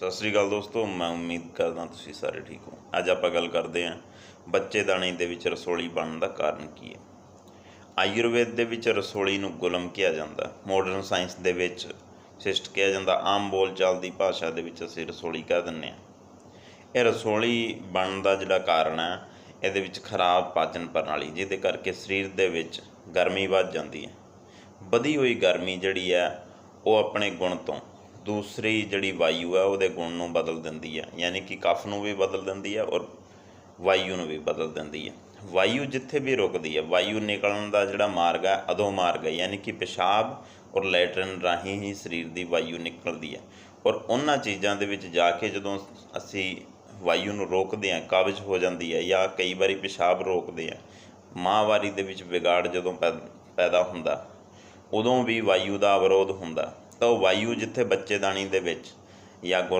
ਸਤਿ ਸ੍ਰੀ ਅਕਾਲ ਦੋਸਤੋ, ਮੈਂ ਉਮੀਦ ਕਰਦਾ ਤੁਸੀਂ ਸਾਰੇ ਠੀਕ ਹੋ। ਅੱਜ ਆਪਾਂ ਗੱਲ ਕਰਦੇ ਹਾਂ ਬੱਚੇ ਦਾਣੇ ਦੇ ਵਿੱਚ ਰਸੋਲੀ ਬਣਨ ਦਾ ਕਾਰਨ ਕੀ ਹੈ। ਆਯੁਰਵੇਦ ਦੇ ਵਿੱਚ ਰਸੋਲੀ ਨੂੰ ਗੁਲਮ ਕਿਹਾ ਜਾਂਦਾ ਮਾਡਰਨ ਸਾਇੰਸ ਦੇ ਵਿੱਚ ਸਿਸਟ ਕਿਹਾ ਜਾਂਦਾ, ਆਮ ਬੋਲਚਾਲ ਦੀ ਭਾਸ਼ਾ ਦੇ ਵਿੱਚ ਅਸੀਂ ਰਸੋਲੀ ਕਹਿ ਦਿੰਦੇ ਹਾਂ। ਇਹ ਰਸੋਲੀ ਬਣਨ ਦਾ ਜਿਹੜਾ ਕਾਰਨ ਹੈ, ਇਹਦੇ ਵਿੱਚ ਖਰਾਬ ਪਾਚਨ ਪ੍ਰਣਾਲੀ, ਜਿਹਦੇ ਕਰਕੇ ਸਰੀਰ ਦੇ ਵਿੱਚ ਗਰਮੀ ਵੱਧ ਜਾਂਦੀ ਹੈ। ਵਧੀ ਹੋਈ ਗਰਮੀ ਜਿਹੜੀ ਹੈ, ਉਹ ਆਪਣੇ ਗੁਣ ਤੋਂ ਦੂਸਰੀ ਜਿਹੜੀ ਵਾਯੂ ਹੈ, ਉਹਦੇ ਗੁਣ ਨੂੰ ਬਦਲ ਦਿੰਦੀ ਹੈ। ਯਾਨੀ ਕਿ ਕਫ ਨੂੰ ਵੀ ਬਦਲ ਦਿੰਦੀ ਹੈ ਔਰ ਵਾਯੂ ਨੂੰ ਵੀ ਬਦਲ ਦਿੰਦੀ ਹੈ। ਵਾਯੂ ਜਿੱਥੇ ਵੀ ਰੁਕਦੀ ਹੈ, ਵਾਯੂ ਨਿਕਲਣ ਦਾ ਜਿਹੜਾ ਮਾਰਗ ਹੈ ਅਧੋ ਮਾਰਗ ਹੈ। ਯਾਨੀ ਕਿ ਪਿਸ਼ਾਬ ਔਰ ਲੈਟਰਨ ਰਾਹੀਂ ਹੀ ਸਰੀਰ ਦੀ ਵਾਯੂ ਨਿਕਲਦੀ ਹੈ। ਔਰ ਉਹਨਾਂ ਚੀਜ਼ਾਂ ਦੇ ਵਿੱਚ ਜਾ ਕੇ ਜਦੋਂ ਅਸੀਂ ਵਾਯੂ ਨੂੰ ਰੋਕਦੇ ਹਾਂ, ਕਾਬਜ਼ ਹੋ ਜਾਂਦੀ ਹੈ ਜਾਂ ਕਈ ਵਾਰੀ ਪਿਸ਼ਾਬ ਰੋਕਦੇ ਹਾਂ, ਮਾਹਵਾਰੀ ਦੇ ਵਿੱਚ ਵਿਗਾੜ ਜਦੋਂ ਪੈ- ਪੈਦਾ ਹੁੰਦਾ, ਉਦੋਂ ਵੀ ਵਾਯੂ ਦਾ ਅਵਰੋਧ ਹੁੰਦਾ। ਤਾਂ ਉਹ ਵਾਯੂ ਜਿੱਥੇ ਬੱਚੇਦਾਨੀ ਦੇ ਵਿੱਚ ਜਾਂ ਗੁਰ-